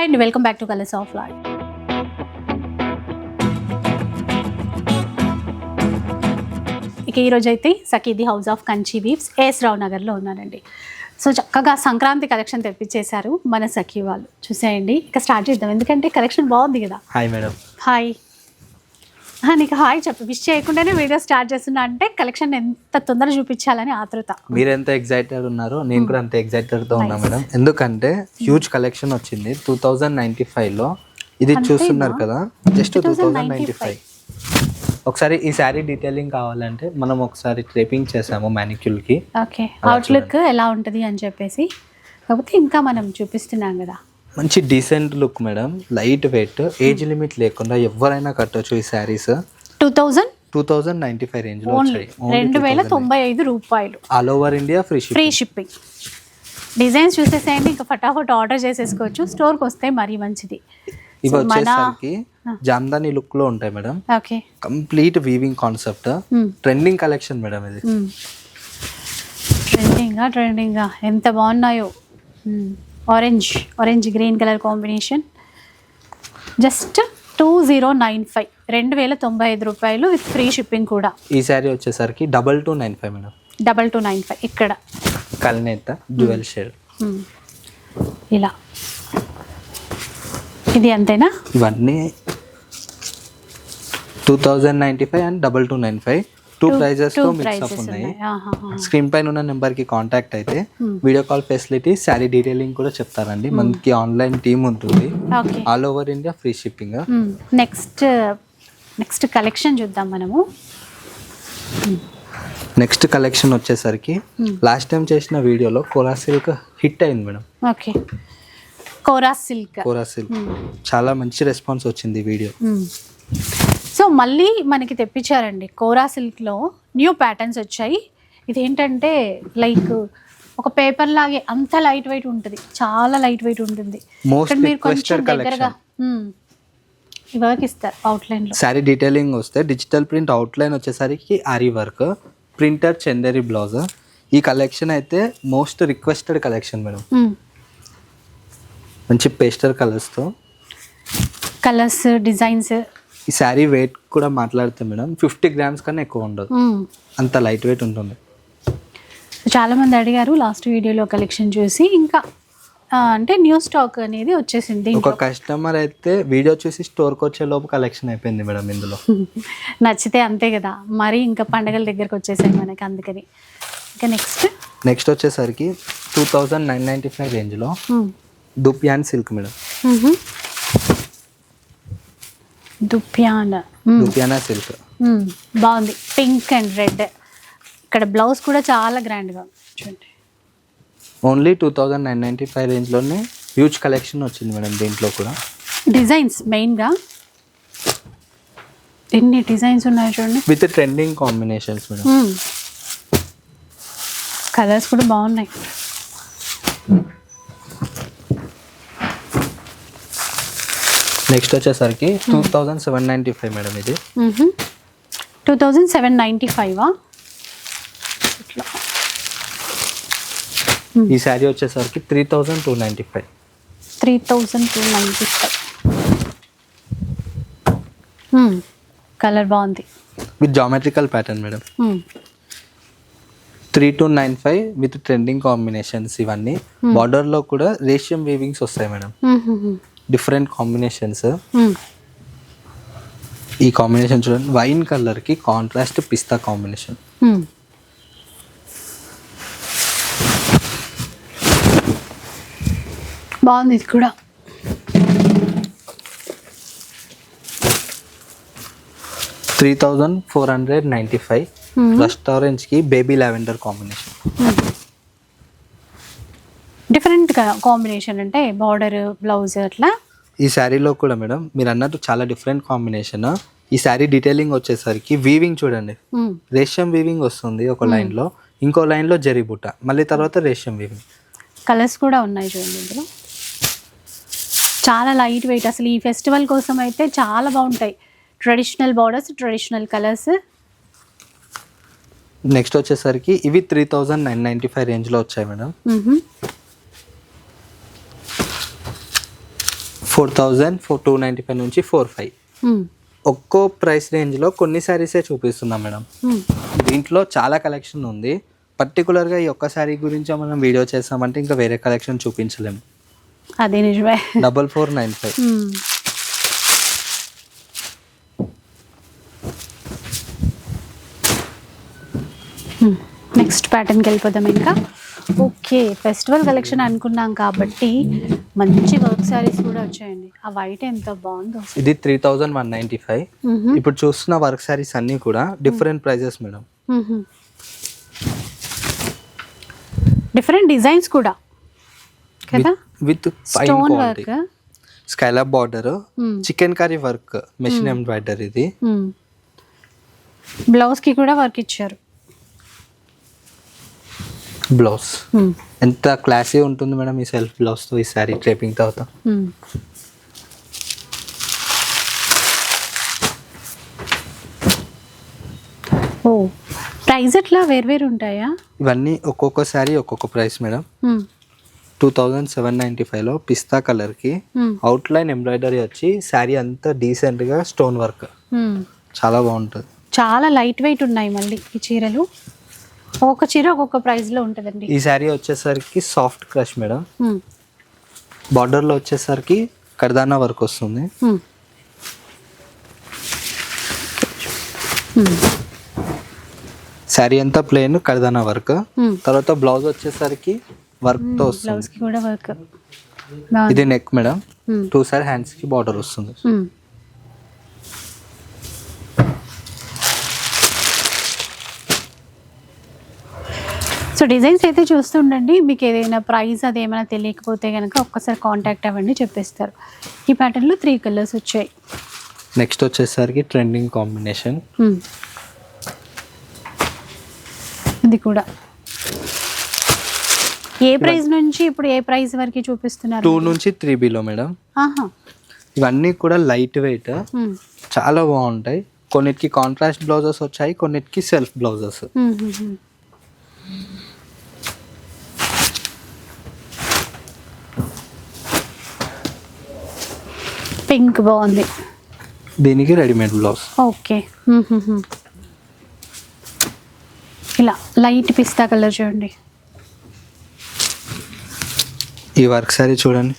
Hi అండి welcome back to colours of lad ఇక ఈరోజు అయితే సఖీది house of Kanchi weaves AS Rao నగర్లో ఉన్నానండి సో చక్కగా సంక్రాంతి కలెక్షన్ తెప్పించేశారు మన సఖీ వాళ్ళు. చూసేయండి. ఇక స్టార్ట్ చేద్దాం. ఎందుకంటే కలెక్షన్ బాగుంది కదా. హాయ్ మేడం హాయ్ నీకు హాయ్ చెప్పు. విష్ చేయకుండానే వీడియో స్టార్ట్ చేస్తున్నా అంటే కలెక్షన్ ఎంత తొందర చూపించాలని ఆతృత. మీరు ఎంత ఎగ్జైటెడ్ ఉన్నారో నేను కూడా అంత excited తో ఉన్నా మేడం. ఎందుకంటే హ్యూజ్ కలెక్షన్ వచ్చింది. టూ థౌజండ్ నైన్టీ లో. ఇది చూస్తున్నారు కదా just two thousand ninety five ఒకసారి ఈ శారీ డీటెయిలింగ్ కావాలంటే మనం ఒకసారి ట్రేపింగ్ చేసాము manicure కి. ఓకే అవుట్లుక్ ఎలా ఉంటుంది అని చెప్పేసి. కాకపోతే ఇంకా మనం చూపిస్తున్నాం కదా. మంచి decent look madam light weight age limit లేకుండా ఎవరైనా కట్టొచ్చు ఈ saris two thousand two thousand ninety five only వచ్చాయి. రెండు వేల తొంభై ఐదు రూపాయలు. All over India free free shipping designs చూసేసేయండి ఇంకా ఫటాఫట్ ఆర్డర్ చేసేసుకోవచ్చు. స్టోర్కి వస్తే మరీ మంచిది. ఇవి వచ్చేసరికి జామ్దాని లుక్లో ఉంటాయి madam okay. Complete weaving concept trending collection madam ఇది. ట్రెండింగా ట్రెండింగా ఎంత బాగున్నాయో. Orange orange green colour combination just two zero nine five రెండు వేల తొంభై ఐదు రూపాయలు విత్ ఫ్రీ షిప్పింగ్ కూడా. ఈ శారీ వచ్చేసరికి double two nine five madam double two nine five ఇక్కడ. కల్నేత డ్యువెల్ షేడ్. ఇలా. ఇది అంతేనా? ఇవన్నీ two thousand ninety five and double two nine five two ప్రైజెస్తో mix ఉన్నాయి. స్క్రీన్ పైన ఉన్న నెంబర్కి కాంటాక్ట్ అయితే video call facility sari detailing కూడా చెప్తారండి. మనకి ఆన్లైన్ టీమ్ ఉంటుంది. All over India free shipping next next collection చూద్దాం మనము. నెక్స్ట్ కలెక్షన్ వచ్చేసరికి లాస్ట్ టైం చేసిన వీడియోలో కోరా సిల్క్ హిట్ అయింది madam. Okay Kora silk Kora silk చాలా మంచి రెస్పాన్స్ వచ్చింది వీడియో సో మళ్ళీ మనకి తెప్పించారండి. కోరా సిల్క్లో న్యూ ప్యాటర్న్స్ వచ్చాయి. ఇదేంటంటే లైక్ ఒక పేపర్ లాగే అంత లైట్ వెయిట్ ఉంటుంది. చాలా లైట్ వెయిట్ ఉంటుంది. మీరు కొంచెం దగ్గరగా వర్క్ ఇస్తారు అవుట్లైన్లో శారీ డీటెయిలింగ్ వస్తే డిజిటల్ ప్రింట్ అవుట్లైన్ వచ్చేసరికి aari work printer Chanderi blouse ఈ కలెక్షన్ అయితే మోస్ట్ రిక్వెస్టెడ్ కలెక్షన్ మేడం. మంచి పేస్టర్ కలర్స్తో కలర్స్ డిజైన్స్ ఈ శారీ వెయిట్ కూడా మాట్లాడితే మేడం. ఫిఫ్టీ గ్రామ్స్ కన్నా ఎక్కువ ఉండదు. అంత లైట్ వెయిట్ ఉంటుంది. చాలా మంది అడిగారు లాస్ట్ వీడియోలో కలెక్షన్ చూసి. ఇంకా అంటే న్యూ స్టాక్ అనేది వచ్చేసింది ఒక కస్టమర్ అయితే వీడియో చూసి స్టోర్కి వచ్చే లోపు కలెక్షన్ అయిపోయింది మేడం ఇందులో. నచ్చితే అంతే కదా. మరి ఇంకా పండగల దగ్గరకు వచ్చేసాయి మనకి అందుకని. ఇంకా నెక్స్ట్ నెక్స్ట్ వచ్చేసరికి two thousand nine ninety five రేంజ్లో దుప్యాన్ సిల్క్ మేడం. దుప్యాన్. దుప్యానా సిల్క్. బాగుంది. Pink and red. ఇక్కడ బ్లౌజ్ కూడా చాలా గ్రాండ్గా చూడండి. Only two thousand nine ninety five రేంజ్లోనే huge collection వచ్చింది మేడం దీంట్లో కూడా. డిజైన్స్ మెయిన్గా? ఎన్ని డిజైన్స్ ఉన్నాయి చూడండి. With trending combinations madam. Colours కూడా బాగున్నాయి. నెక్స్ట్ వచ్చేసరికి two thousand seven ninety five madam ఇది. టూ థౌజండ్ సెవెన్ నైంటీ ఫైవా ఇట్లా. ఈ శారీ వచ్చేసరికి three thousand two ninety five. Three thousand two ninety five. Colour బాగుంది. With geometrical pattern madam. Three two nine five with trending combinations ఇవన్నీ. Border లో కూడా రేషియం వీవింగ్స్ వస్తాయి మేడం. Different combinations. ఈ కాంబినేషన్ చూడండి వైన్ కలర్కి కాంట్రాస్ట్ పిస్తా కాంబినేషన్. బాగుంది ఇది కూడా. Three thousand four hundred ninety five. Rust ఆరెంజ్కి baby lavender combination. Different combination అంటే బార్డర్ బ్లౌజ్ అట్లా ఈ శారీలో కూడా మేడం మీరు అన్నట్టు చాలా డిఫరెంట్ కాంబినేషన్. ఈ శారీ డీటెయిలింగ్ వచ్చేసరికి వీవింగ్ చూడండి. రేషియం వీవింగ్ వస్తుంది ఒక లైన్లో. ఇంకో లైన్లో జరీబుట్ట మళ్ళీ తర్వాత రేషియం వీవింగ్ కలర్స్ కూడా ఉన్నాయి చూడండి ఇందులో. చాలా లైట్ వెయిట్ అసలు ఈ ఫెస్టివల్ కోసం అయితే చాలా బాగుంటాయి. Traditional borders traditional colours next వచ్చేసరికి ఇవి three thousand nine ninety five రేంజ్లో వచ్చాయి madam. Four thousand four two ninety five నుంచి ఫోర్ ఫైవ్. మ్మ్. ఒక్కో ప్రైస్ రేంజ్లో కొన్ని శారీసే చూపిస్తున్నాం మేడం. మ్మ్. దీంట్లో చాలా కలెక్షన్ ఉంది. పర్టికులర్గా ఈ ఒక్క శారీ గురించి మనం వీడియో చేస్తామంటే ఇంకా వేరే కలెక్షన్ చూపించలేము అది నిజమే. Double four nine five. Next ప్యాటర్న్కి వెళ్ళిపోదాం ఇంకా. ఓకే ఫెస్టివల్ కలెక్షన్ అనుకున్నాం కాబట్టి మంచి వర్క్ శారీస్ కూడా వచ్చాయండి. ఆ వైట్ ఎంత బాగుందో. ఇది three thousand one ninety five. ఇప్పుడు చూస్తున్న వర్క్ శారీస్ అన్నీ కూడా different prices madam. Different designs కూడా. కదా? With stone work scallop border. Chikankari work machine embroider ఇది. బ్లౌజ్కి కూడా వర్క్ ఇచ్చారు. బ్లౌజ్ మ్మ్. ఎంత క్లాసీ ఉంటుంది మేడం ఈ సెల్ఫ్ బ్లౌజ్తో ఈ శారీ ట్రేపింగ్ తర్వాత మ్మ్. ఓ ప్రైస్ ఎట్లా వేర్వేరు ఉంటాయా ఇవన్నీ ఒక్కొక్క శారీ ఒక్కొక్క price madam. Two thousand seven ninety ఫైవ్లో పిస్తా కలర్కి. అవుట్లైన్ ఎంబ్రాయిడరీ వచ్చి శారీ అంతా డీసెంట్గా స్టోన్ వర్క్. చాలా బాగుంటుంది చాలా లైట్ వెయిట్ ఉన్నాయి మళ్ళీ ఈ చీరలు ఒక్కొక్క చీర ఒక్కొక్క ప్రైస్లో ఉంటుందండి. ఈ శారీ వచ్చేసరికి సాఫ్ట్ క్రష్ మేడం. మ్మ్. బార్డర్లో వచ్చేసరికి కర్దానా వర్క్ వస్తుంది. శారీ అంతా ప్లెయిన్ కర్దానా వర్క్. తర్వాత బ్లౌజ్ వచ్చేసరికి వర్క్తో వస్తుంది. బ్లౌజ్కి కూడా వర్క్ ఇది నెక్ మేడం. టూ సైడ్ హ్యాండ్స్కి బార్డర్ వస్తుంది. సో డిజైన్స్ అయితే చూస్తుండండి. మీకు ఏదైనా ప్రైస్ అది ఏమైనా తెలియకపోతే కనుక ఒక్కసారి కాంటాక్ట్ అవ్వండి చెప్పేస్తారు. ఈ ప్యాటర్న్లో త్రీ కలర్స్ వచ్చాయి. నెక్స్ట్ వచ్చేసరికి ట్రెండింగ్ కాంబినేషన్ మ్మ్. ఇది కూడా. ఏ ప్రైస్ నుంచి ఇప్పుడు ఏ ప్రైస్ వరకు చూపిస్తున్నారు? టూ నుంచి త్రీ బిలో మేడం ఇవన్నీ కూడా లైట్ వెయిట్ మ్మ్. చాలా బాగుంటాయి. కొన్నిటికి కాంట్రాస్ట్ బ్లౌజెస్ వచ్చాయి కొన్నిటికి సెల్ఫ్ బ్లౌజెస్ పింక్ బాగుంది. దీనికి రెడీమేడ్ బ్లౌజ్. ఓకే. ఇలా లైట్ పిస్తా కలర్ చూడండి. ఈ వర్క్ సారీ చూడండి.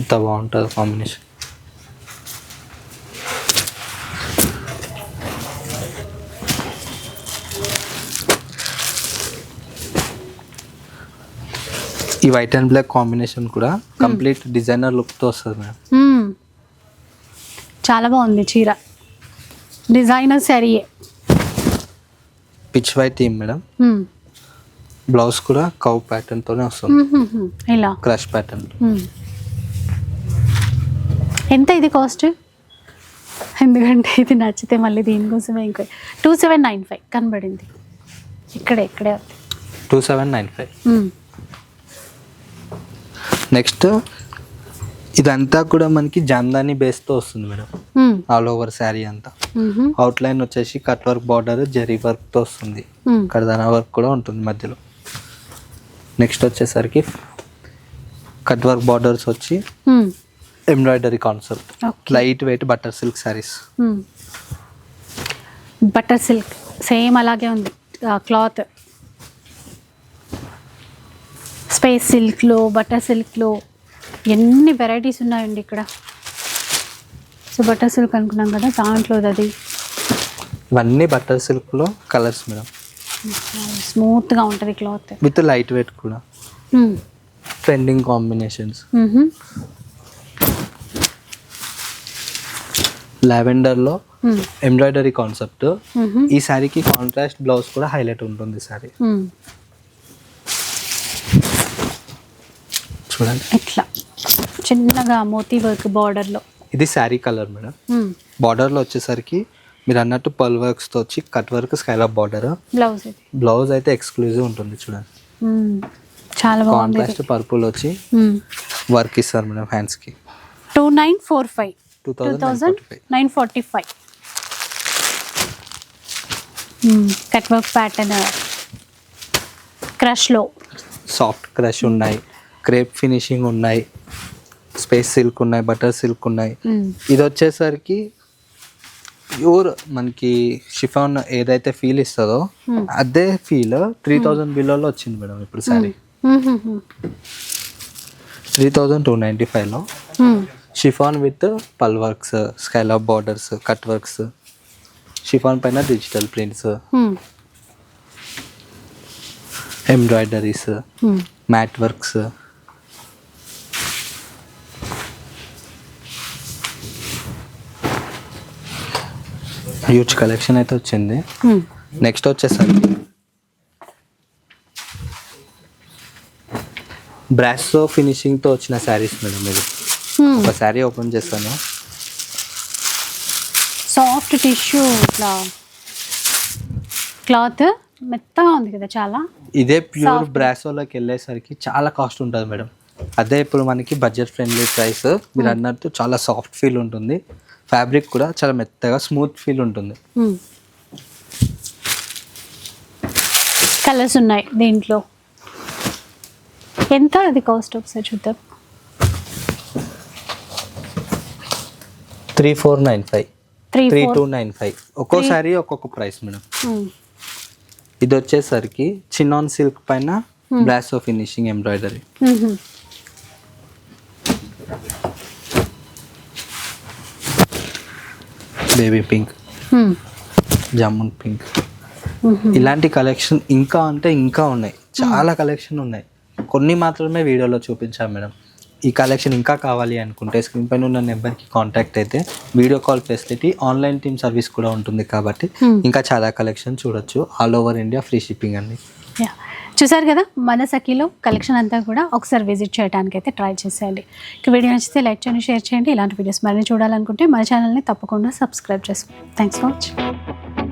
ఎంత బాగుంటుంది కాంబినేషన్. ఈ వైట్ అండ్ బ్లాక్ కాంబినేషన్ కూడా కంప్లీట్ డిజైనర్ లుక్తో వస్తుంది మేడం. చాలా బాగుంది చీర. Designer శారీయే peach white theme madam. Blouse కూడా కౌ ప్యాటర్న్తోనే వస్తుంది. మ్మ్, మ్మ్, మ్మ్. ఇలా. Crush pattern. ఎంత ఇది కాస్ట్ ఎందుకంటే ఇది నచ్చితే మళ్ళీ దీనికోసమే ఇంకో టూ సెవెన్ నైన్ ఫైవ్ కనబడింది. ఇక్కడే ఇక్కడే two seven nine five. Next ఇదంతా కూడా మనకి జామ్దాని బేస్తో వస్తుంది మేడం. ఆల్ ఓవర్ శారీ అంతా మ్మ్. అవుట్లైన్ వచ్చేసి కట్ వర్క్ బార్డర్ జరీ వర్క్తో వస్తుంది మ్మ్. కర్దానా వర్క్ కూడా ఉంటుంది మధ్యలో నెక్స్ట్ వచ్చేసరికి కట్ వర్క్ బార్డర్స్ వచ్చి. Embroidery concept light weight butter silk saris. Butter silk same అలాగే ఉంది క్లాత్ స్పేస్ సిల్క్లో బటర్ సిల్క్లో ఎన్ని వెరైటీస్ ఉన్నాయండి ఇక్కడ. సో బటర్ సిల్క్ అనుకున్నాం కదా దాంట్లో అది. ఇవన్నీ బటర్ సిల్క్లో కలర్స్ మేడం. స్మూత్గా ఉంటుంది క్లాత్. విత్ లైట్ వెయిట్ కూడా. Trending combinations. లావెండర్లో embroidery concept. ఈ శారీకి కాంట్రాస్ట్ బ్లౌజ్ కూడా హైలైట్ ఉంటుంది శారీ. చూడండి. ఇట్లా చిన్నగా మోతీ వర్క్ బార్డర్లో. ఇది శారీ కలర్ మేడం. బార్డర్లో వచ్చేసరికి మీరు అన్నట్టు పల్ వర్క్స్తో వచ్చి cut work scallop border. Blouse blouse అయితే ఎక్స్క్లూజివ్ ఉంటుంది చూడండి. చాలా బాగుంది కాంట్రాస్ట్ పర్పుల్ వచ్చి వర్క్ ఇస్తారు మేడం హ్యాండ్స్కి two nine four five. Two thousand nine forty five. Cut work pattern. క్రష్లో. Soft crush ఉన్నాయి. క్రేప్ ఫినిషింగ్ ఉన్నాయి స్పేస్ సిల్క్ ఉన్నాయి బటర్ సిల్క్ ఉన్నాయి. ఇది వచ్చేసరికి ప్యూర్ మనకి షిఫాన్ ఏదైతే ఫీల్ ఇస్తుందో. అదే ఫీల్ త్రీ థౌజండ్ బిలోలో వచ్చింది మేడం ఇప్పుడు sari. Three thousand two ninety ఫైవ్లో. షిఫాన్ విత్ పల్ works scallop borders cut works chiffon పైన digital prints. Embroideries. Matte works huge collection అయితే వచ్చింది. నెక్స్ట్ వచ్చేసరికి బ్రాస్తో ఫినిషింగ్తో వచ్చిన శారీస్ మేడం ఇది. మ్మ్. ఒక శారీ ఓపెన్ చేస్తాను. సాఫ్ట్ టిష్యూ ఇట్లా క్లాత్ మెత్తగా ఉంది కదా చాలా. ఇదే ప్యూర్ బ్రాసోలోకి వెళ్ళేసరికి చాలా కాస్ట్ ఉంటుంది మేడం అదే ఇప్పుడు మనకి బడ్జెట్ ఫ్రెండ్లీ ప్రైస్ మీరు అన్నట్టు చాలా సాఫ్ట్ ఫీల్ ఉంటుంది. ఫ్యాబ్రిక్ కూడా చాలా మెత్తగా స్మూత్ ఫీల్ ఉంటుంది. కలర్స్ ఉన్నాయి దీంట్లో. ఎంత అది కాస్ట్ ఒకసారి చూద్దాం. Three four nine five. Three two nine five. ఒక్కోసారి ఒక్కొక్క ప్రైస్ మేడం. ఇది వచ్చేసరికి చిన్నాన్ సిల్క్ పైన brasso finishing embroidery. Baby pink jamun pink ఇలాంటి కలెక్షన్ ఇంకా అంటే ఇంకా ఉన్నాయి. చాలా కలెక్షన్ ఉన్నాయి. కొన్ని మాత్రమే వీడియోలో చూపించాం మేడం. ఈ కలెక్షన్ ఇంకా కావాలి అనుకుంటే స్క్రీన్ పైన ఉన్న నెంబర్కి కాంటాక్ట్ అయితే video call facility online team service కూడా ఉంటుంది కాబట్టి ఇంకా చాలా కలెక్షన్ చూడొచ్చు. All over India free shipping అండి. యా చూసారు కదా మన సఖీలో కలెక్షన్ అంతా కూడా ఒకసారి విజిట్ చేయడానికి అయితే ట్రై చేసేయండి. ఇక వీడియో నచ్చితే లైక్ చేయండి షేర్ చేయండి. ఇలాంటి వీడియోస్ మరిన్ని చూడాలనుకుంటే మన ఛానల్ని తప్పకుండా సబ్స్క్రైబ్ చేసుకోండి. Thanks for watching